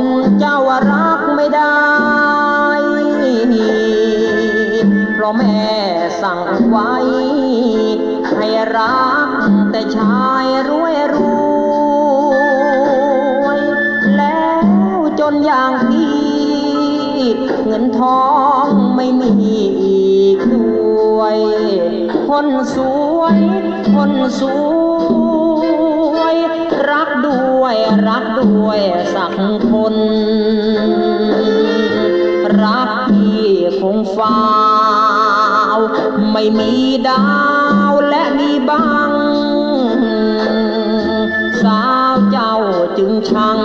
คนเจ้ารักไม่ได้ เพราะแม่สั่งไว้ ให้รักแต่ชายรวยรวย แล้วจนอย่างที่เงินทองไม่มีอีกด้วย คนสวย คนสวย รักด้วย รักด้วยสักคน รักพี่คงฟ้าว ไม่มีดาวและมีบัง สาวเจ้าจึงชัง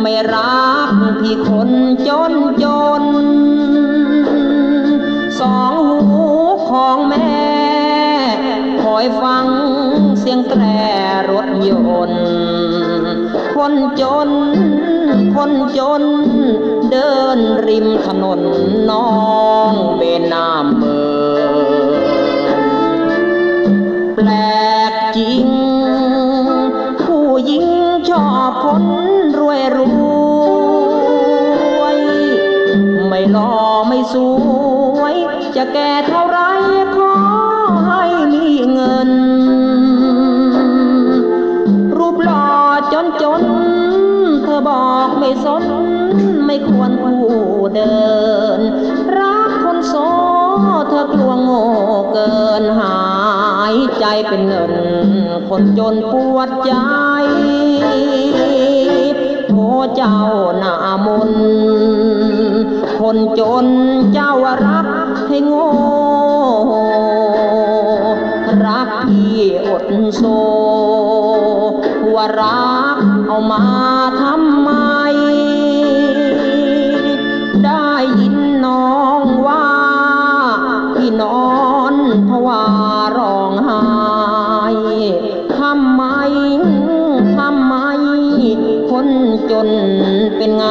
ไม่รักพี่คนจนจน สองหูของแม่คอยฟัง เสียงแตรรถยนต์ คนจน คนจน เดินริมถนนน้องเบนน้ำเมืองแปลกจริง ผู้หญิงชอบคนรวยรวย ไม่หล่อไม่สวย จะแก่เท่าไร จนจน เธอบอกไม่สน ไม่ควรผู้เดิน รักคนโสเธอกลัวโง่เกินหายใจเป็นเงิน คนจนปวดใจโอ้เจ้าหน้ามนคนจนเจ้ารักให้โง่รักที่อดโซ ว่ารักเอามาทำไม ได้ยินน้องว่าพี่นอนภาวาร้องไห้ทำไมทำไม คนจนเป็นไง